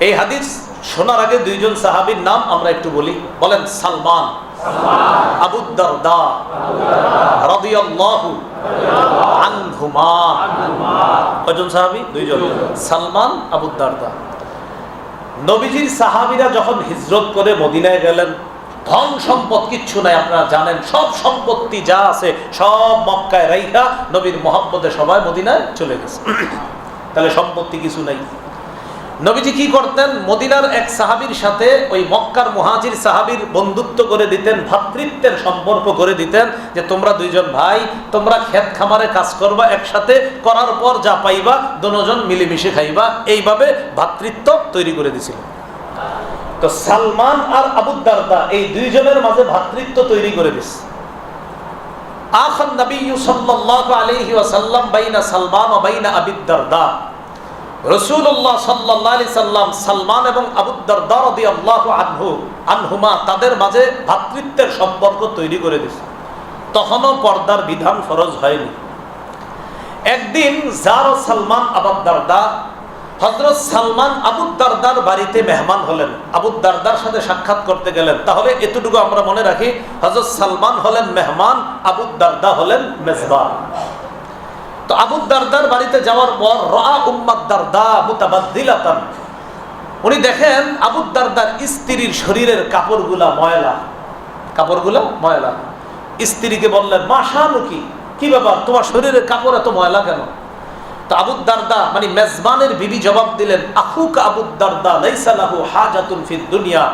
এই হাদিস শোনার আগে দুইজন সাহাবীর নাম আমরা একটু বলি। বলেন, সালমান। আবু রাদিয়াল্লাহু আনহুমা। কয়জন নবীজির সাহাবীরা যখন হিজরত করে মদিনায় গেলেন, ধন সম্পদ কিচ্ছু নাই, আপনারা জানেন, সব সম্পত্তি যা আছে, সব মক্কায় রাইখা নবীর মোহাম্মদে সবাই মদিনায় চলে গেছে। তাহলে সম্পত্তি কিছু নাই। নবীজি কি করতেন? মদিনার এক সাহাবীর সাথে ওই মক্কার মুহাজির সাহাবীর বন্ধুত্ব করে দিতেন ভ্রাতৃত্বের সম্পর্ক করে দিতেন যে তোমরা দুইজন ভাই, তোমরা ক্ষেত খামারে কাজ করবা, একসাথে করার পর যা পাইবা, দুজন মিলেমিশে খাইবা। এইভাবে ভ্রাতৃত্ব তৈরি করে দিছিল। তো সালমান আর আবুদ্দারদা এই দুইজনের মাঝে ভ্রাতৃত্ব তৈরি করে দিস আখান নবী সাল্লাল্লাহু আলাইহি ওয়াসাল্লাম বাইনা সালমান ও বাইনা আবিদ্দারদা রসুল্লাহ সাল্লাহ সাল্লাম সালমান এবং আবুদ্দারদা রাদিয়াল্লাহু আনহু, আনহুমা তাদের মাঝে ভ্রাতৃত্বের সম্পর্ক তৈরি করে দিছে। তখনও পর্দার বিধান ফরজ হয়নি। একদিন জার সালমান আবাদ্দারদা হজরত সালমান আবুদ্দারদার বাড়িতে মেহমান হলেন। আবুদ্দারদার সাথে সাক্ষাৎ করতে গেলেন। তাহলে এতটুকু আমরা মনে রাখি হজরত সালমান হলেন মেহমান আবুদ্দারদা হলেন মেজবান। তো আবু দারদার বাড়িতে যাওয়ার পর রা উম্মাদ দারদা মুতাবাদ্দিলাতান। উনি দেখেন আবু দারদার স্ত্রীর শরীরের কাপড়গুলা ময়লা। কাপড়গুলা ময়লা। স্ত্রীকে বললেন, মা কি ব্যাপার? তোমার শরীরের কাপড় এত ময়লা কেন? তো আবু দারদা মানে মেজবানের বিবি জবাব দিলেন, আখুক আবু দারদা, লাইসা লাহু হাজাতুন ফিদ দুনিয়া।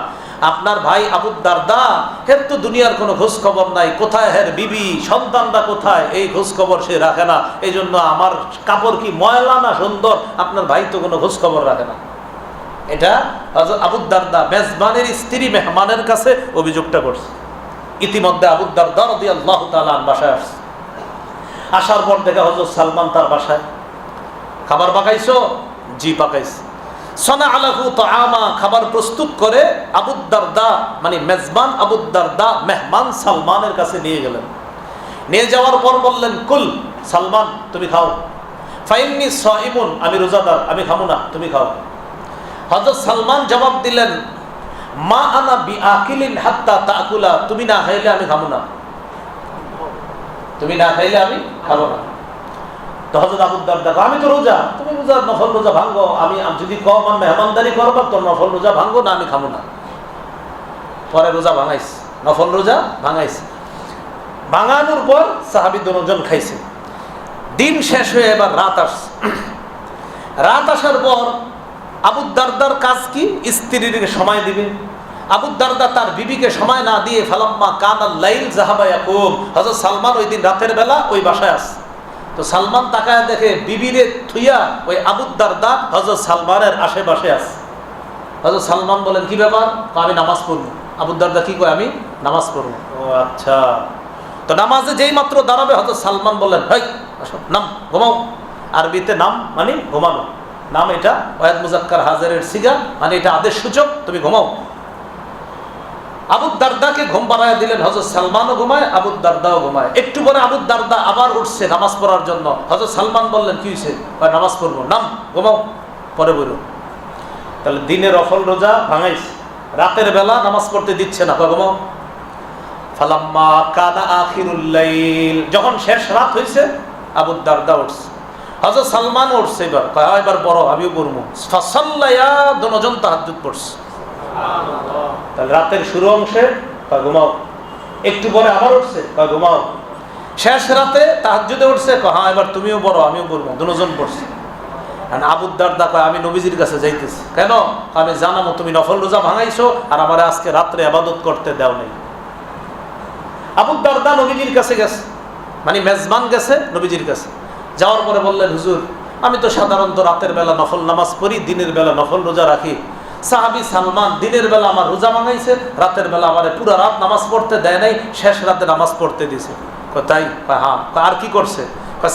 আপনার ভাই আবু দারদা, হের তো দুনিয়ার কোনো খোঁজ খবর নাই। কোথায় হের বিবি? সন্তানরা কোথায়? এই খোঁজ খবর সে রাখে না। এই জন্য আমার কাপড় কি ময়লা না সুন্দর? আপনার ভাই তো কোনো খোঁজ খবর রাখে না। এটা আবু দারদা মেজবানের স্ত্রী মেহমানের কাছে অভিযোগটা করছে। ইতিমধ্যে আবু দারদা রদি আল্লাহ তালান বাসায় আসছে। আসার পর দেখা হজরত সালমান তার বাসায়। খাবার পাকাইছো? জি, পাকাইছে। সনা আলাহু তো আমা খাবার প্রস্তুত করে আবুদ্দারদা মানে মেজবান আবুদ্দারদা মেহমান সালমানের কাছে নিয়ে গেলেন। নিয়ে যাওয়ার পর বললেন, কুল, সালমান, তুমি খাও। ফাইননি সাইমুন, আমি রোজাদার, আমি খামু না, তুমি খাও। হজরত সালমান জবাব দিলেন, মা আনা বি আকিলিন হাত্তা তাকুলা তুমি না খাইলে আমি খামু না। তুমি না খাইলে আমি খাব না। তো হজরত আবুদ্দার দেখো আমি তো রোজা, তুমি রোজা, নফল রোজা ভাঙ্গো আমি যদি কম আমার মেহমানদারি করব তো নফল রোজা ভাঙ্গো না, আমি খাব না। পরে রোজা ভাঙাইস, নফল রোজা ভাঙাইস। ভাঙানোর পর সাহাবি দুজন খাইছে। দিন শেষ হয়ে এবার রাত আসছে। রাত আসার পর আবুদ্দারদার কাজ কি? স্ত্রীর সময় দিবে। আবুদ্দারদা তার বিবিকে সময় না দিয়ে, ফালাম্মা কানাল লাইল জাহাবায়াকুম হজরত সালমান ওই দিন রাতের বেলা ওই বাসায় আসছে। তো সালমান তাকায় দেখে বিবিরে থুইয়া ওই আবুদ্দার দা হজরত সালমানের আশেপাশে আছে। হজরত সালমান বলেন কি ব্যাপার? আমি নামাজ পড়ব। আবুদ্দার দা কি কয়? আমি নামাজ পড়ব। ও আচ্ছা। তো নামাজে যেই মাত্র দাঁড়াবে হজরত সালমান বলেন হাই আসো নাম ঘুমাও। আরবিতে নাম মানে ঘুমানো। নাম এটা ওয়াদ মুজাক্কার হাজারের সিগা মানে এটা আদেশ সূচক তুমি ঘুমাও। আবুদ দারদাকে ঘুম পাড়ায় দিলেন হজরত সালমানও ঘুমায় আবুদ দারদাও ঘুমায়। একটু পরে আবুদ দারদা আবার উঠছে নামাজ পড়ার জন্য। হজরত সালমান বললেন, কি হয়েছে নামাজ পড়ব। নাম, ঘুমাও, পরে বলুন তাহলে দিনের অফল রোজা ভাঙাইছে। রাতের বেলা নামাজ পড়তে দিচ্ছে না। ঘুমাও। ফালাম্মা কাদা আখিরুল্লাইল যখন শেষ রাত হয়েছে আবুদ দারদা উঠছে। হজরত সালমান উঠছে এবার। এবার বড় আমিও পড়ব। ফাসাল্লাইয়া দুজন তাহাজ্জুদ পড়ছে। তাহলে রাতের শুরু অংশে ঘুমাও। একটু পরে আবার উঠছে ঘুমাও। শেষ রাতে তাহাজুদে উঠছে হ্যাঁ এবার তুমিও বড় আমিও পড়ব। দুজন পড়ছি। আবুদ্দার দা আমি নবীজির কাছে যাইতেছি। কেন? আমি জানামো, তুমি নফল রোজা ভাঙাইছো আর আমার আজকে রাত্রে আবাদত করতে দেও নেই। আবুদ্দার দা নবীজির কাছে গেছে মানে মেজবান গেছে নবীজির কাছে। যাওয়ার পরে বললেন, হুজুর, আমি তো সাধারণত রাতের বেলা নফল নামাজ পড়ি, দিনের বেলা নফল রোজা রাখি। সাহাবি সালমান দিনের বেলা আমার রোজা মাঙাইছে রাতের বেলা আমার পুরো রাত নামাজ পড়তে দেয় নাই শেষ রাতে নামাজ পড়তে দিছে। তাই? হ্যাঁ। আর কি করছে?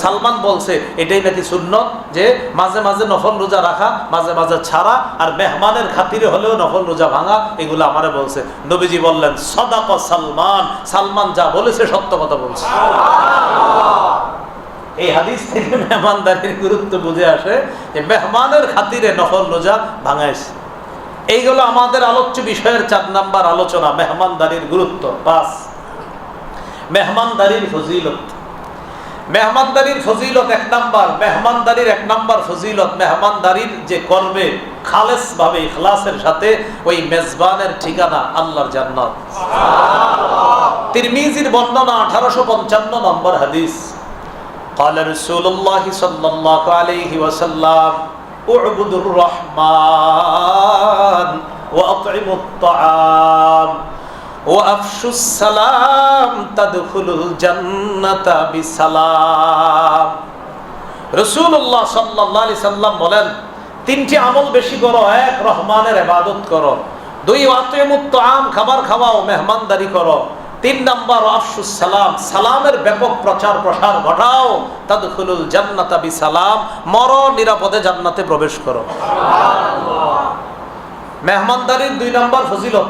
সালমান বলছে এটাই নাকি শূন্য যে মাঝে মাঝে নফল রোজা রাখা মাঝে মাঝে ছাড়া আর মেহমানের খাতিরে হলেও নফল রোজা ভাঙা এগুলো আমারে বলছে। নবীজি বললেন সদাক সালমান। সালমান যা বলেছে সত্য কথা বলছে। এই হাদিস থেকে মেহমানদারির গুরুত্ব বুঝে আসে যে মেহমানের খাতিরে নফল রোজা ভাঙাইছে। এইগুলো আমাদের আলোচ্য বিষয়ের চার নাম্বার আলোচনা মেহমানদারির গুরুত্ব পাঁচ মেহমানদারির ফজিলত মেহমানদারির ফজিলত এক নাম্বার মেহমানদারির এক নাম্বার ফজিলত মেহমানদারির যে করবে খালেস ভাবে ইখলাসের সাথে ওই মেজবানের ঠিকানা আল্লাহর জান্নাত তিরমিজির বর্ণনা আঠারোশো পঞ্চান্ন নম্বর হাদিস قال رسول الله صلى الله عليه وسلم اعبدوا الرحمن واطعموا الطعام وافشوا السلام تدخلوا الجنة بسلام রসুল্লাহ সাল্লাহ আলি সাল্লাম বলেন তিনটি আমল বেশি করো এক রহমানের ইবাদত করো দুই আত্মীয়মুক্ত আম খাবার খাওয়াও মেহমানদারি করো তিন নম্বর সালাম, সালামের ব্যাপক প্রচার প্রসার ঘটাও। তাদখুলুল জান্নাতা বি সালাম মর নিরাপদে জান্নাতে প্রবেশ করো। মেহমানদারির দুই নম্বর ফজিলত,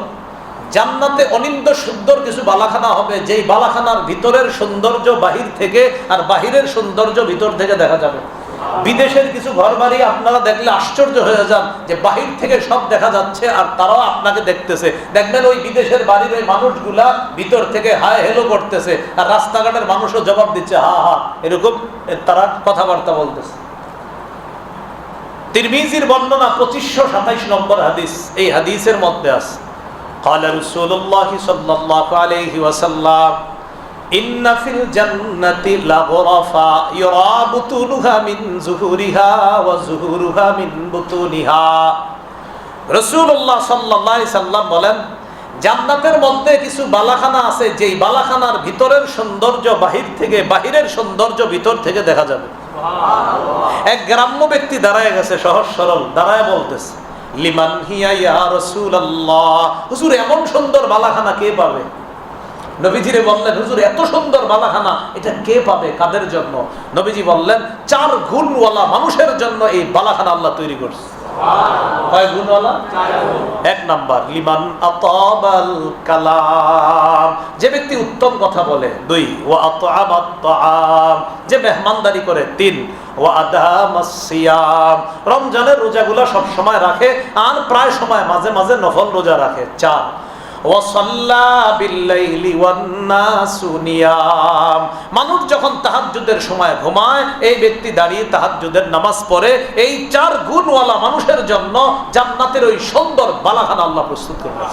জান্নাতে অনিন্দ সুন্দর কিছু বালাখানা হবে, যেই বালাখানার ভিতরের সৌন্দর্য বাহির থেকে আর বাহিরের সৌন্দর্য ভিতর থেকে দেখা যাবে। বিদেশের কিছু ঘর বাড়ি আপনারা দেখলে আশ্চর্য হয়ে যান যে বাহির থেকে সব দেখা যাচ্ছে আর তারাও আপনাকে দেখতেছে দেখবেন ওই বিদেশের বাড়ির ওই মানুষগুলা ভিতর থেকে হায় হেলো করতেছে আর রাস্তাঘাটের মানুষও জবাব দিচ্ছে হা হা এরকম তারা কথাবার্তা বলতেছে তিরমিজির বর্ণনা পঁচিশশো সাতাইশ নম্বর হাদিস এই হাদিসের মধ্যে আছে قال رسول الله صلى الله عليه وسلم ইন্নাফিল জান্নাতি বলেন জান্নাতের মধ্যে কিছু বালাখানা আছে যেই বালাখানার ভিতরের সৌন্দর্য বাহির থেকে বাহিরের সৌন্দর্য ভিতর থেকে দেখা যাবে। এক গ্রাম্য ব্যক্তি দাঁড়ায় গেছে সহজ সরল দাঁড়ায় বলতেছে লিমান হিয়া ইয়া রসুল আল্লাহ এমন সুন্দর বালাখানা কে পাবে? নবীজিরে বললেন হুজুর এত সুন্দর বালাখানা এটা কে পাবে? কাদের জন্য? নবীজি বললেন চার গুণওয়ালা মানুষের জন্য এই বালাখানা আল্লাহ তৈরি করছে। কয় গুণওয়ালা? এক নাম্বার লিমান আতাবাল কালাম। যে ব্যক্তি উত্তম কথা বলে দুই ও আতাম আতাম যে মেহমানদারি করে তিন ও আদাম সিয়াম। রমজানের রোজাগুলো সব সময় রাখে আর প্রায় সময় মাঝে মাঝে নফল রোজা রাখে চার মানুষ যখন তাহাজুদের সময় ঘুমায় এই ব্যক্তি দাঁড়িয়ে তাহাজুদের নামাজ পড়ে এই চার গুণওয়ালা মানুষের জন্য জান্নাতের ওই সুন্দর বালাখানা আল্লাহ প্রস্তুত করবে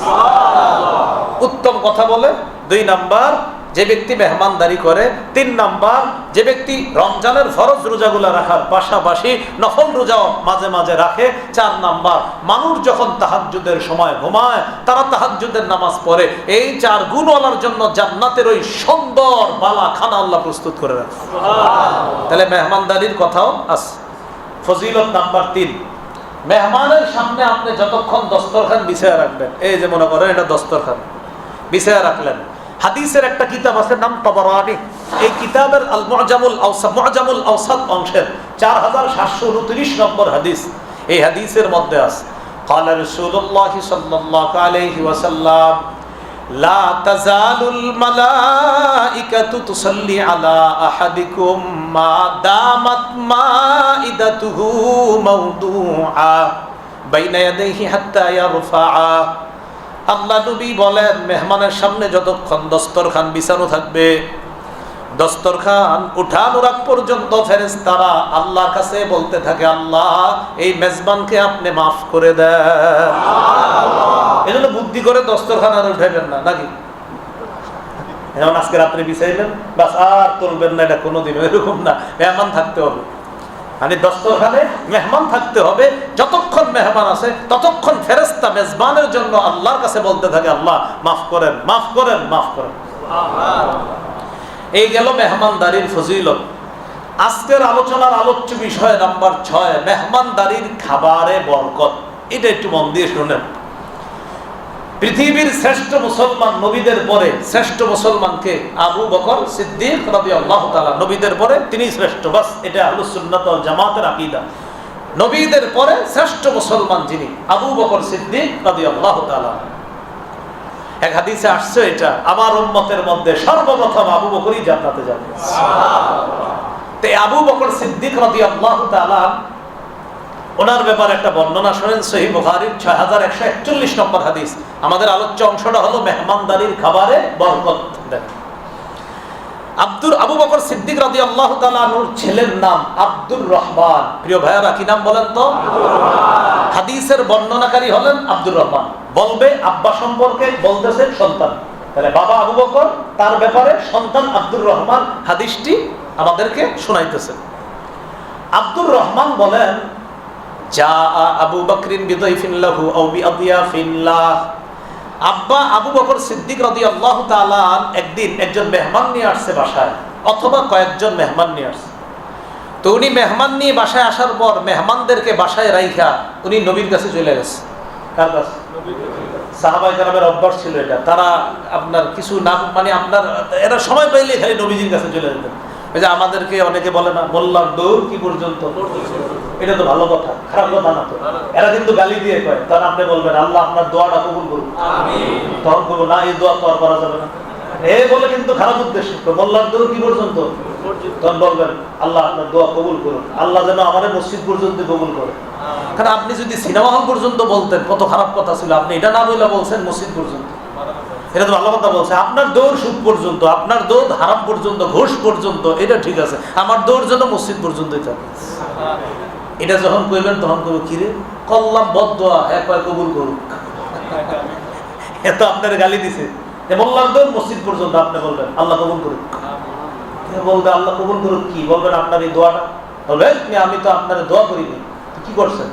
উত্তম কথা বলে দুই নাম্বার যে ব্যক্তি মেহমানদারি করে তিন নাম্বার যে ব্যক্তি রমজানের ফরজ রোজাগুলো রাখার পাশাপাশি নফল রোজাও মাঝে মাঝে রাখে চার নাম্বার মানুষ যখন তাহাজুদের সময় ঘুমায় তারা তাহাজুদের নামাজ পড়ে এই চার গুণওয়ালার জন্য জান্নাতের ওই সুন্দর বালা খানা আল্লাহ প্রস্তুত করে রাখে। তাহলে মেহমানদারির কথাও আছে। ফজিলত নাম্বার তিন মেহমানের সামনে আপনি যতক্ষণ দস্তরখান বিছায়া রাখবেন এই যে মনে করেন এটা দস্তরখান বিছায়া রাখলেন। হাদিসের একটা কিতাব আছে নাম তবরানি এই কিতাবের আল মুআজামুল আওসাদ মুআজামুল আওসাদ অংশের 4729 নম্বর হাদিস এই হাদিসের মধ্যে আছে قال رسول الله صلى الله عليه وسلم لا تزال الملائكة تصلي على أحدكم ما دامت مائدته موضوعا بين يديه حتى يرفعه আল্লাহ নবী বলেন মেহমানের সামনে যতক্ষণ দস্তরখান বিছানো থাকবে দস্তরখান উঠানোর আগ পর্যন্ত ফেরেশতারা আল্লাহর কাছে বলতে থাকে আল্লাহ এই মেজবানকে আপনি মাফ করে দেন। এজন্য বুদ্ধি করে দস্তরখান আর উঠাইবেন না নাকি? যেমন আজকে রাত্রে বিছাইলেন বাস আর তুলবেন না এটা কোনোদিন এরকম না মেহমান থাকতে হবে। মানে দস্তরখানে মেহমান থাকতে হবে। যতক্ষণ মেহমান আছে, ততক্ষণ ফেরেস্তা মেজবানের জন্য আল্লাহর কাছে বলতে থাকে, আল্লাহ, মাফ করেন মাফ করেন মাফ করেন। এই গেল মেহমানদারির ফজিলত। আজকের আলোচনার আলোচ্য বিষয় নাম্বার ছয়, মেহমানদারির খাবারে বরকত। এটা একটু মন দিয়ে শুনেন। পৃথিবীর শ্রেষ্ঠ মুসলমান নবীদের পরে শ্রেষ্ঠ মুসলমানকে আবু বকর সিদ্দিক রবি আল্লাহ তালা নবীদের পরে তিনি শ্রেষ্ঠ। বাস এটা আলুসুন্নত জামাতের আকিদা। নবীদের পরে শ্রেষ্ঠ মুসলমান যিনি আবু বকর সিদ্দিক রবি আল্লাহ তালা এক হাদিসে আসছে এটা আমার উম্মতের মধ্যে সর্বপ্রথম আবু বকরই জান্নাতে যাবে। তে আবু বকর সিদ্দিক রবি আল্লাহ তালা ওনার ব্যাপারে একটা বর্ণনা শোনেন সহি বুখারীর ছয় হাজার একশো একচল্লিশ নম্বর হাদিস। আমাদের আলোচ্য অংশটা হলো মেহমানদারির খাবারে বরকত আব্দুর আবু বকর সিদ্দিক রাদি আল্লাহ তালুর ছেলের নাম আব্দুর রহমান। প্রিয় ভাইয়ারা, কি নাম বলেন তো? হাদিসের বর্ণনাকারী হলেন আব্দুর রহমান। বলবে আব্বা সম্পর্কে, বলতেছে সন্তান। তাহলে বাবা আবু বকর, তার ব্যাপারে সন্তান আব্দুর রহমান হাদিসটি আমাদেরকে শোনাইতেছেন আব্দুর রহমান বলেন আবু সিদ্দিক একদিন একজন মেহমান নিয়ে আসছে বাসায়, অথবা কয়েকজন মেহমান নিয়ে আসছে। তো উনি মেহমান নিয়ে বাসায় আসার পর মেহমানদেরকে বাসায় রাইখা উনি নবীর কাছে তারা আপনার কিছু নাম মানে আপনার, এরা সময় পাইলে খালি নবীজির কাছে চলে যেতেন। আমাদেরকে অনেকে বলে না বললাম দৌড় কি পর্যন্ত? এটা তো ভালো কথা খারাপ কথা না তো। এরা কিন্তু গালি দিয়ে কয় তখন আপনি বলবেন আল্লাহ আপনার দোয়াটা কবুল করুন তখন করব না এই দোয়া তো আর করা যাবে না। এ বলে কিন্তু খারাপ উদ্দেশ্য। তো মোল্লার দৌড় কি পর্যন্ত? তখন বলবেন আল্লাহ আপনার দোয়া কবুল করুন আল্লাহ যেন আমাদের মসজিদ পর্যন্ত কবুল করে। কারণ আপনি যদি সিনেমা হল পর্যন্ত বলতেন কত খারাপ কথা ছিল। আপনি এটা না বলে বলছেন মসজিদ পর্যন্ত। এটা তো ভালো কথা বলছে। আপনার দৌড় সুদ পর্যন্ত আপনার দৌড় হারাম পর্যন্ত ঘোষ পর্যন্ত এটা ঠিক আছে। আমার দৌড় যেন মসজিদ পর্যন্তই থাকে। এটা যখন কইবেন তখন কইব কিরে? কল্লাম বদয়া এক পায় কবুল করুক এত আপনার গালি দিছে। বললাম দৌড় মসজিদ পর্যন্ত আপনি বলবেন আল্লাহ কবুল করুক। বলবে আল্লাহ কবুল করুক? কি বলবেন আপনার এই দোয়াটা? বলবে আমি তো আপনার দোয়া করিনি কি করছেন?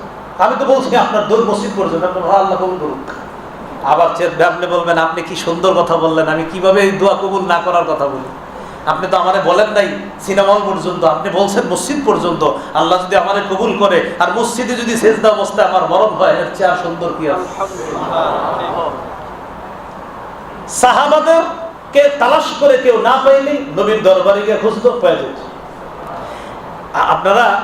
আমি তো বলছি আপনার দৌড় মসজিদ পর্যন্ত। আপনি বলবেন, আল্লাহ কবুল করুক। আবার চেয়ে আপনি বলবেন আপনি কি সুন্দর কথা বললেন আমি কীভাবে এই দোয়া কবুল না করার কথা বলি? আপনি তো আমারে বলেন নাই সিনেমা পর্যন্ত আপনি বলছেন মসজিদ পর্যন্ত আল্লাহ যদি আমারে কবুল করে আর মসজিদে যদি সেজদা অবস্থায় আমার মরণ হয় এর চেয়ে সুন্দর কি আছে? সাহাবাদের কে তালাশ করে কেউ না পাইলে নবীর দরবারে গিয়ে খুঁজতো পেয়ে যেত আপনারা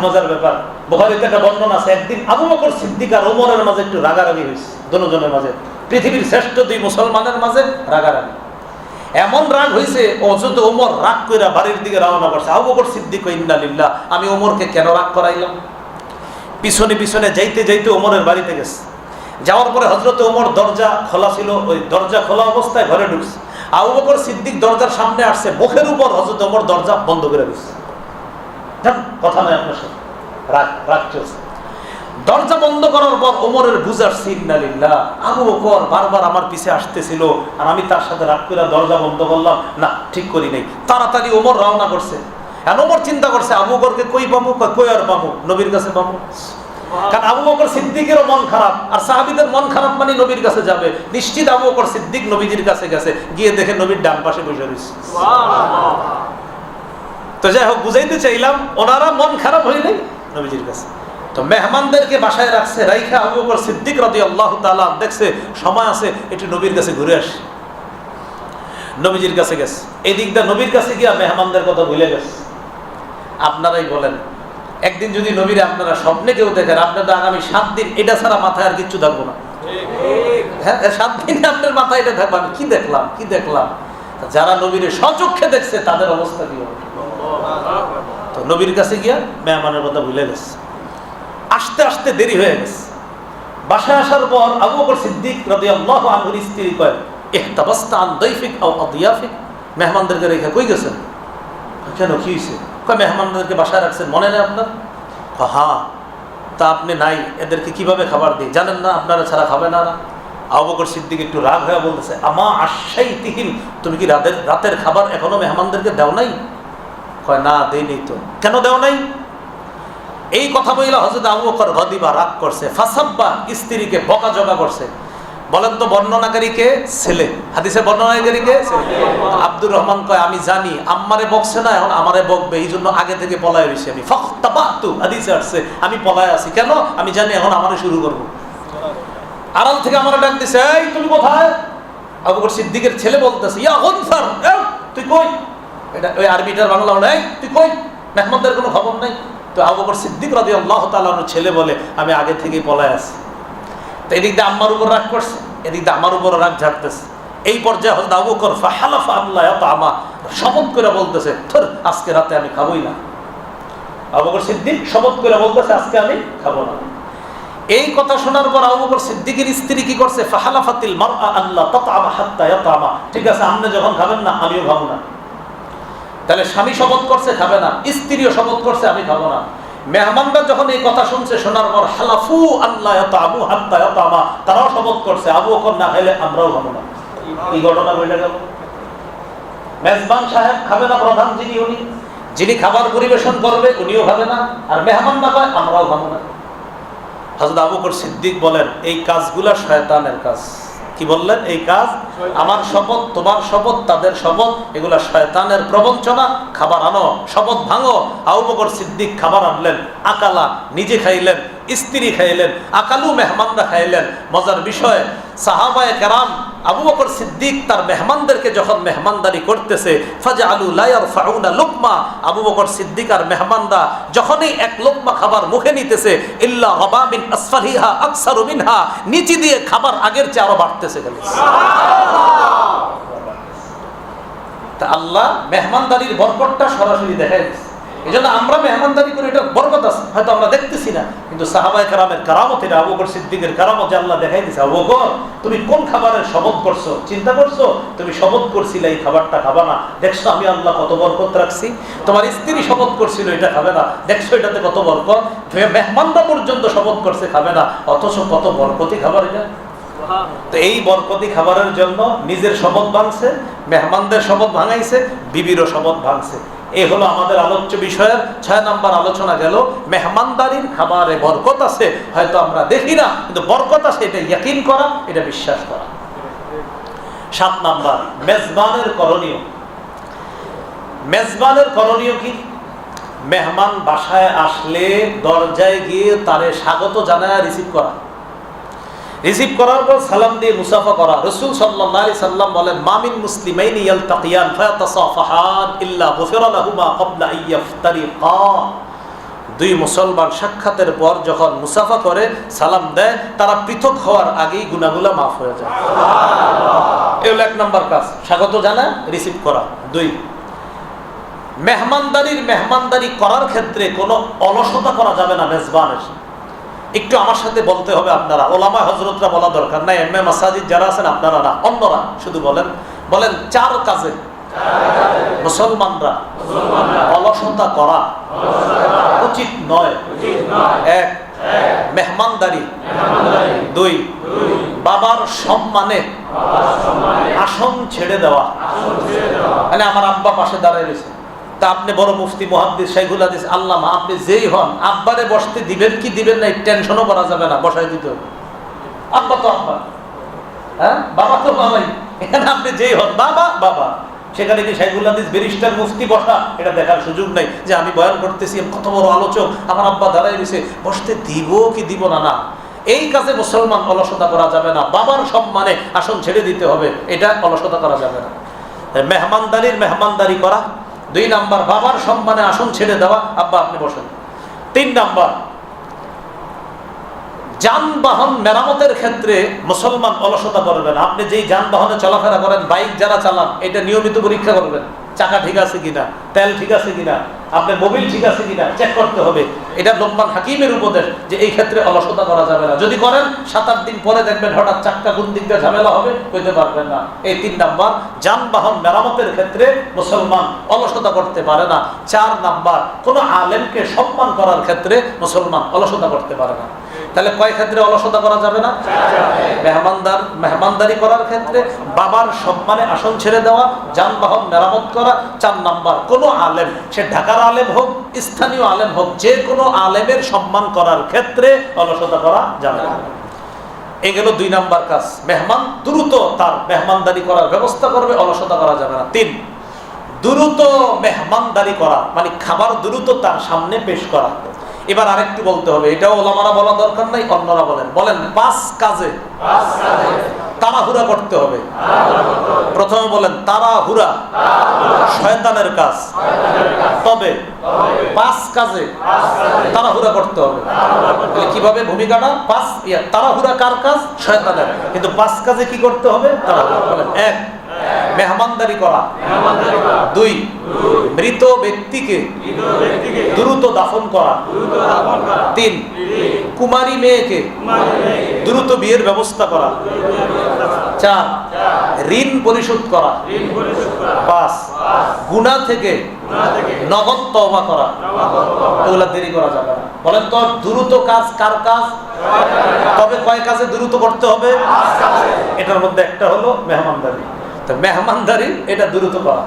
মজার ব্যাপার বোখারিতে একটা বর্ণনা আছে একদিন আবু বকর সিদ্দিক আর ওমরের মাঝে একটু রাগারাগি হয়েছে দুজনের মাঝে পৃথিবীর শ্রেষ্ঠ দুই মুসলমানের মাঝে রাগারাগি। এমন রাগ হয়েছে অযথ ওমর রাগ কইরা বাড়ির দিকে রওনা করছে। আবু বকর সিদ্দিক, ইন্না লিল্লাহ আমি ওমরকে কেন রাগ করাইলাম? পিছনে পিছনে যাইতে যাইতে ওমরের বাড়িতে গেছে। যাওয়ার পরে হজরত ওমর দরজা খোলা ছিল, ওই দরজা খোলা অবস্থায় ঘরে ঢুকছে। আবু বকর সিদ্দিক দরজার সামনে আসছে, মুখের উপর হজরত ওমর দরজা বন্ধ করে দিচ্ছে কথা নয় আপনার সাথে। রাগ রাগ চলছে। দরজা বন্ধ করার পর ওমরের বুঝার সিগনালিল্লাহ আবু বকর বারবার আমার পিছে আসতেছিল আর আমি তার সাথে রাগ করে দরজা বন্ধ করলাম। না ঠিক করি নাই। তাড়াতাড়ি ওমর রওনা করছে। আর ওমর চিন্তা করছে আবু বকরকে কই পাবো কই আর পাবো নবীর কাছে পাবো কারণ আবু বকর সিদ্দিকেরও মন খারাপ। আর সাহাবিদের মন খারাপ মানে নবীর কাছে যাবে। নিশ্চিত আবু বকর সিদ্দিক নবীজির কাছে গেছে। গিয়ে দেখে নবীর ডান পাশে বসে রয়েছে। তো যাই হোক বুঝাইতে চাইলাম ওনারা মন খারাপ হইলে নবীজির কাছে। তো মেহমানদেরকে বাসায় রাখছে, রাইখা আবু বকর সিদ্দিক রাদি আল্লাহ তাআলা দেখছে, সময় আছে একটু নবীর কাছে ঘুরে আসে। নবীজির কাছে গেছে। এই দিকটা নবীর কাছে গিয়া মেহমানদের কথা ভুলে গেছে। আপনারাই বলেন, একদিন যদি নবীরে আপনারা স্বপ্নে কেউ দেখেন আপনার আগামী সাত দিন এটা ছাড়া মাথায় আর কিচ্ছু থাকব না। হ্যাঁ সাত দিন আপনার মাথায় এটা থাকব। আমি কি দেখলাম কি দেখলাম? যারা নবীরে সচক্ষে দেখছে, তাদের অবস্থা কি হবে? তো নবীর কাছে গিয়া মেহমানের কথা ভুলে গেছে। আসতে আসতে দেরি হয়ে গেছে। বাসায় আসার পর আবু বকর সিদ্দিক রাদিয়াল্লাহু আনহুর স্ত্রী কয় দাইফিক আও আদিয়াফিক? মেহমানদেরকে রেখে কই গেছেন? কেন, কি হয়েছে কয়, মেহমানদেরকে বাসায় রাখছেন, মনে নেই আপনার? হ্যাঁ তা আপনি নাই, এদেরকে কীভাবে খাবার দিই? জানেন না, আপনারা ছাড়া খাবে না না। আবু বকর সিদ্দিক একটু রাগ হয়ে বলতেছে, আমা আশাই তিহিন তুমি কি রাতের রাতের খাবার এখনও মেহমানদেরকে দাও নাই? কয়, না দেয়নি তো। কেন দেও নাই? এই কথা বইলা হজরত আবু বকর গদিবা রাগ করছে ফাসাব্বা স্ত্রীকে বকাঝকা করছে। বলেন তো বর্ণনাকারীকে ছেলে হাদিসের বর্ণনাকারীকে আব্দুর রহমান কয় আমি জানি আম্মারে বকছে না এখন আমারে বকবে এই জন্য আগে থেকে পলায় রয়েছি আমি। ফখতাবাতু হাদিসে আসছে আমি পলায় আছি। কেন? আমি জানি এখন আমারে শুরু করব। আড়াল থেকে আমার ডাক দিছে এই তুমি কোথায়? আবু বকর সিদ্দিকের ছেলে বলতেছে ইয়া গনফার এই, তুই কই? এটা ওই আরবিটার বাংলা হলো এই তুই কই? মেহমানদের কোনো খবর নাই। তো আবু বকর সিদ্দিক রাদিয়াল্লাহু তাআলার ছেলে বলে, আমি আগে থেকেই পলায় আছি। তো এদিক দিয়ে আম্মার উপর রাগ করছে, এদিক দিয়ে আমার উপর রাগ ঝাড়তেছে। এই পর্যায়ে হজরত আবু বকর, ফাহালাফা আল্লাহ এত আমা শপথ করে বলতেছে, ধর, আজকে রাতে আমি খাবই না। আবু বকর সিদ্দিক শপথ করে বলতেছে, আজকে আমি খাব না। এই কথা শোনার পর আবু বকর সিদ্দিকের স্ত্রী কি করছে? ফাহালাফাতিল মারআ আল্লাহ তত তাতআমা হাত্তা ইয়াতামা। ঠিক আছে, আপনি যখন খাবেন না, আমিও খাব না। তাহলে স্বামী শপথ করছে, খাবে না। স্ত্রীও শপথ করছে, আমি খাব না। মেহমানরা যখন এই কথা শুনছে, শোনার পর, হালাফু আল্লাহ ইয়াতামু হাত্তা ইয়াতামা তারাও শপথ করছে, আবু বকর না খাইলে আমরাও খাব না। এই ঘটনা বলে গেল। মেজবান সাহেব খাবে না প্রধান যিনি, উনি। যিনি খাবার পরিবেশন করবে, উনিও খাবে না। আর মেহমান না পায় আমরাও খাব না। হজরত আবু বকর সিদ্দিক বলেন, এই কাজগুলা শয়তানের কাজ। কি বললেন? এই কাজ আমার শপথ, তোমার শপথ, তাদের শপথ, এগুলা শয়তানের প্রবঞ্চনা। খাবার আনো, শপথ ভাঙো। আউবকর সিদ্দিক খাবার আনলেন, আকালা নিজে খাইলেন, স্ত্রী খাইলেন, আকালু মেহমানরা খাইলেন। মজার বিষয়, সাহাবায় কেরাম আবু বকর সিদ্দিক তার মেহমানদেরকে যখন মেহমানদারি করতেছে ফাজা আলু লায়ার ফাউনা লোকমা। আবু বকর সিদ্দিক আর মেহমানরা যখনই এক লোকমা খাবার মুখে নিতেছে ইল্লা হবা মিন আসফালিহা আকসারু মিনহা নিচে দিয়ে খাবার আগের চেয়ে আরও বাড়তেছে গেল তা আল্লাহ মেহমানদারির বরকতটা সরাসরি দেখাই দিচ্ছে এই জন্য আমরা মেহমানদারি করি এটা বরকত আছে। হয়তো আমরা দেখতেছি না, কিন্তু সাহাবাই কারামের কারামত, এটা আবু বকর সিদ্দিকের কারামত আল্লাহ দেখাই দিচ্ছে আবু বকর, তুমি কোন খাবারের শপথ করছ? চিন্তা করছ? তুমি শপথ করছিলে, এই খাবারটা খাবা না। দেখছ আমি আল্লাহ কত বরকত রাখছি। তোমার স্ত্রী শপথ করছিল, এটা খাবে না। দেখছ এটাতে কত বরকত? মেহমানরা পর্যন্ত শপথ করছে, খাবে না। অথচ কত বরকতি খাবার এটা। তো এই বরকতি খাবারের জন্য নিজের শপথ ভাঙছে, মেহমানদের শপথ ভাঙাইছে, বিবিরও শপথ ভাঙছে। এই হলো আমাদের আলোচ্য বিষয়ের ছয় নম্বর আলোচনা গেল। মেহমানদারির খাবারে বরকত আছে, হয়তো আমরা দেখি না, কিন্তু বরকত আছে, এটা ইয়াকিন করা, এটা বিশ্বাস করা। সাত নাম্বার, মেজবানের করণীয়। মেজবানের করণীয় কি? মেহমান বাসায় আসলে দরজায় গিয়ে তারে স্বাগত জানায় রিসিভ করা। রিসিভ করার পর সালাম দিয়ে মুসাফা করা। রসুল সাল্লাম বলেন মামিন মুসলিমাইনি ইয়ালতাকিয়ান, ফায়াতাসাফাহান ইল্লা গুফিরা লাহুমা ক্বাবলা আইয়াফতারিকা দুই মুসলমান সাক্ষাতের পর যখন মুসাফা করে, সালাম দেয়, তারা পৃথক হওয়ার আগেই গুনাহগুলো মাফ হয়ে যায়। এই হলো এক নম্বর কাজ। স্বাগত জানা রিসিভ করা। দুই, মেহমানদারির মেহমানদারি করার ক্ষেত্রে কোনো অলসতা করা যাবে না মেজবানের একটু আমার সাথে বলতে হবে আপনারা। ওলামা হজরতরা বলা দরকার নাই। এম এ মাসাজিদ যারা আছেন, আপনারা না, অন্যরা। শুধু বলেন বলেন, চার কাজে মুসলমানরা অলসতা করা উচিত নয়। এক, মেহমানদারি। দুই, বাবার সম্মানে আসন ছেড়ে দেওয়া। মানে আমার আব্বা পাশে দাঁড়ায় রয়েছে। তা আপনি বড় মুফতি, মহাদ্দিস, শাইখুল হাদিস, আল্লামা, আপনি যেই হন, আব্বারে বসতে দিবেন কি দিবেন না টেনশনও করা যাবে না বসাই দিতে হবে। আব্বা তো আব্বা। হ্যাঁ? বাবা তো বাবাই। এখানে আপনি যেই হন, বাবা বাবা। সেখানে কি শাইখুল হাদিস ব্যারিস্টার, মুফতি বসা? এটা দেখার সুযোগ নাই যে আমি বয়ান করতেছি কত বড় আলোচক, আমার আব্বা দাঁড়াই রয়েছে, বসতে দিব কি দিব না না। এই কাজে মুসলমান অলসতা করা যাবে না, বাবার সম্মানে আসন ছেড়ে দিতে হবে, এটা অলসতা করা যাবে না। মেহমানদারির মেহমানদারি করা দুই নাম্বার, বাবার সম্মানে আসন ছেড়ে দেওয়া, আব্বা আপনি বসেন। তিন নাম্বার, যানবাহন মেরামতের ক্ষেত্রে মুসলমান অলসতা করবেন। আপনি যেই যানবাহনে চলাফেরা করেন, বাইক যারা চালান, এটা নিয়মিত পরীক্ষা করবেন। চাকা ঠিক আছে কিনা, তেল ঠিক আছে কিনা, আপনার মোবিল ঠিক আছে কিনা চেক করতে হবে। এটা লোকমান হাকিমের উপদেশ যে এই ক্ষেত্রে অলসতা করা যাবে না। যদি করেন, সাত আট দিন পরে দেখবেন হঠাৎ চাক্কা কোন দিকটা ঝামেলা হবে, কইতে পারবেন না। এই তিন নাম্বার, যানবাহন মেরামতের ক্ষেত্রে মুসলমান অলসতা করতে পারে না। চার নাম্বার, কোনো আলেমকে সম্মান করার ক্ষেত্রে মুসলমান অলসতা করতে পারে না। তাহলে কয় ক্ষেত্রে অলসতা করা যাবে না? মেহমানদার, মেহমানদারি করার ক্ষেত্রে বাবার সম্মানে আসন ছেড়ে দেওয়া, যানবাহন মেরামত করা, চার নাম্বার, কোনো আলেম, সে ঢাকার আলেম হোক, স্থানীয় আলেম হোক, যে কোনো আলেমের সম্মান করার ক্ষেত্রে অলসতা করা যাবে না। এই গেল দুই নাম্বার কাজ। মেহমান দ্রুত তার মেহমানদারি করার ব্যবস্থা করবে, অলসতা করা যাবে না। তিন, দ্রুত মেহমানদারি করা মানে খাবার দ্রুত তার সামনে পেশ করা। এবার আরেকটু বলতে হবে, এটাও ওলামারা বলা দরকার নাই, অন্যরা বলেন। বলেন, পাঁচ কাজে তাড়াহুড়া করতে হবে। প্রথমে বলেন, তাড়াহুড়া শয়তানের কাজ। তবে পাঁচ কাজে তাড়াহুড়া করতে হবে। কীভাবে ভূমিকাটা? পাঁচ তাড়াহুড়া কার কাজ? শয়তানের। কিন্তু পাঁচ কাজে কি করতে হবে? তাড়াহুড়া। বলেন, এক মেহমানদারি করা। দুই মৃত ব্যক্তিকে দ্রুত দাফন করা। তিন কুমারী মেয়েকে দ্রুত বিয়ের ব্যবস্থা করা। চার ঋণ পরিশোধ করা। পাঁচ গুণা থেকে নগদ তওবা করা। এগুলা দেরি করা যাবে না। বলেন তো দ্রুত কাজ কার কাজ? তবে কয় কাজে দ্রুত করতে হবে? এটার মধ্যে একটা হলো মেহমানদারি। তো মেহমানদারি, এটা দ্রুত করা।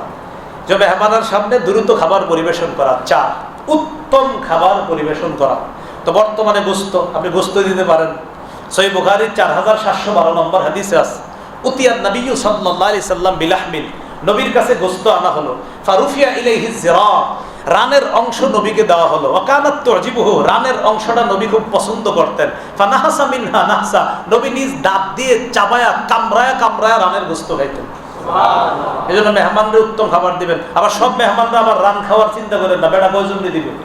যে মেহমানের সামনে দ্রুত খাবার পরিবেশন করা চার উত্তম খাবার পরিবেশন করা। তো বর্তমানে গোস্ত, আপনি গোস্ত দিতে পারেন। সই বুখারির চার হাজার সাতশো বারো নম্বর হাদিসে আছে। উতিয়ান নবী সাল্লাহ আলি সাল্লাম বিলাহমিল নবীর কাছে গোস্ত আনা হলো। ফারুফিয়া ইলাইহি জিরা রানের অংশ নবীকে দেওয়া হলো। ওয়াকানাত তুজিবুহু, রানের অংশটা নবী খুব পছন্দ করতেন। ফানাহাসা মিনহা নাহসা, নবী নিজ দাঁত দিয়ে চাবায়া, কামড়ায়া কামড়ায়া রানের গোস্ত খাইতেন। এই জন্য মেহমানদের উত্তম খাবার দিবেন। আবার সব মেহমানরা আবার রান খাওয়ার চিন্তা করেন না বেড়া কয়জন দিয়ে দিবেন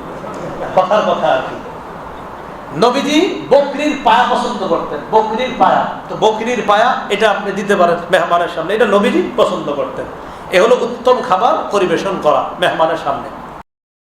কথার কথা আর কি। নবীজি বকরির পায়া পছন্দ করতেন, বকরির পায়া। তো বকরির পায়া এটা আপনি দিতে পারেন মেহমানের সামনে, এটা নবীজি পছন্দ করতেন। এ হলো উত্তম খাবার পরিবেশন করা মেহমানের সামনে।